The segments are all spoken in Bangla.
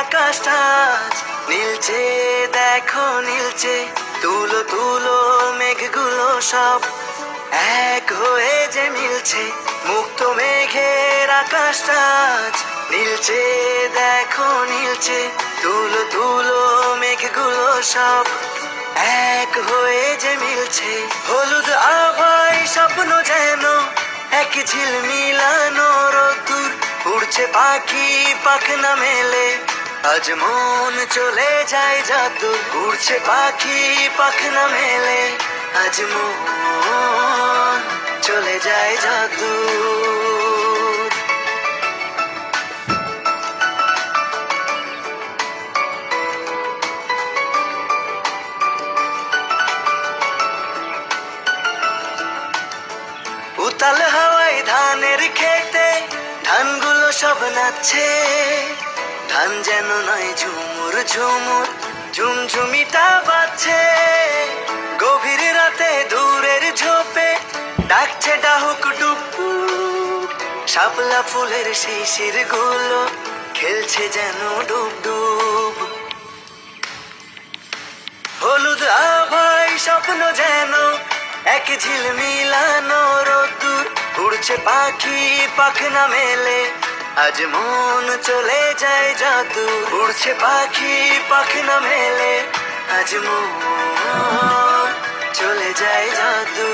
আকাশটা আজ নীলচে, দেখো নীলচে তুলো তুলো মেঘগুলো সব এক হয়ে যে মিলছে। মুক্ত মেঘের আকাশটা আজ নীলচে, দেখো নীলচে তুলো তুলো মেঘগুলো সব এক হয়ে যে মিলছে। হলুদ আভাই স্বপ্ন যেন এক ঝিল মিলানো রোদ্দুর, উড়ছে পাখি পাখনা মেলে। আজ মন চলে যায় জাদু উড়ছে পাখি পাখনা মেলে। আজ মন চলে যায় জাদু উতাল হাওয়ায় ধানের খেতে, ধানগুলো সব নাচছে। ধান যেন নয়, ঝুমুর ঝুমুর, ঝুমঝুমিটা বাজছে। গভীর রাতে দূরের ঝোপে ডাকছে ডাহুক ডুকু শাপলা ফুলের শিশিরগুলো খেলছে যেন ডুব ডুব হলুদ আভাই স্বপ্ন যেন এক ঝিল মিলানো রোদ্দুর। উড়ছে পাখি, পাখনা মেলে আজ মন চলে যায় জাদু। উড়ছে পাখি পাখনা মেলে। আজ মন চলে যায় জাদু।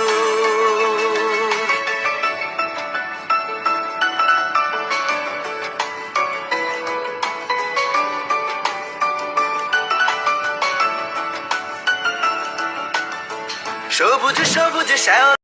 সবুজ সবুজ, শ্যাওলা